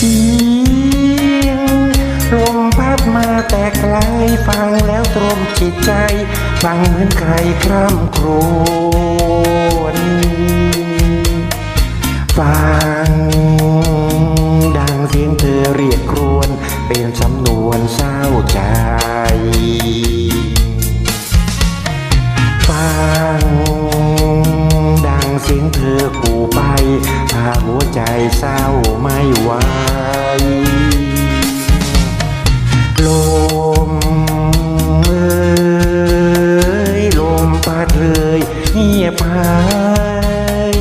เสียงลมพัดมาแต่ไกลฟังแล้วตรมจิตใจฟังเหมือนใครคร่ำครวญฟัง ดังเสียงเธอเรียกครวญเป็นสำนวนเศร้าใจฟัง ดังเสียงเธอขู่ไป หัวใจเศร้าไม่ไหวลมเอ้ยลมพัดเลยเงียบหาย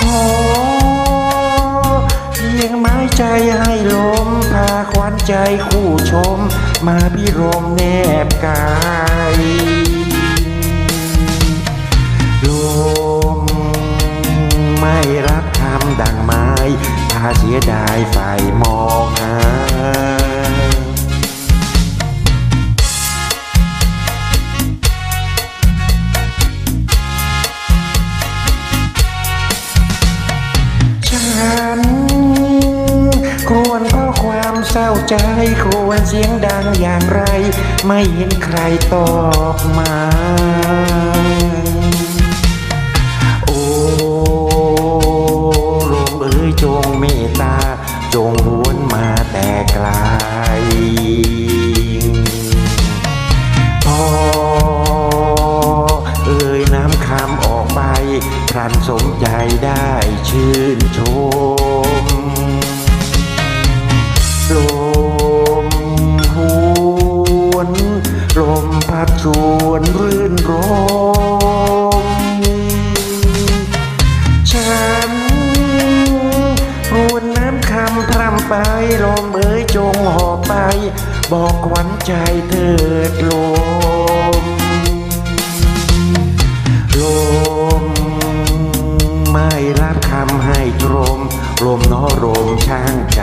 ขอเพียงไม้ใจให้ลมพาควันใจคู่ชม มาพิรมแนบกาย ฉัน ควรข้อความเศร้าใจ ควรเสียงดังอย่างไร ไม่เห็นใครตอบมา ใจได้ชื่นชมลมหวนลมพัดชวนรื่นรมฉันรวนน้ำคำพรำไปลมเอ๋ยจงหอบไป บอกขวัญใจเถิดลมลม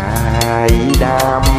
ายดำ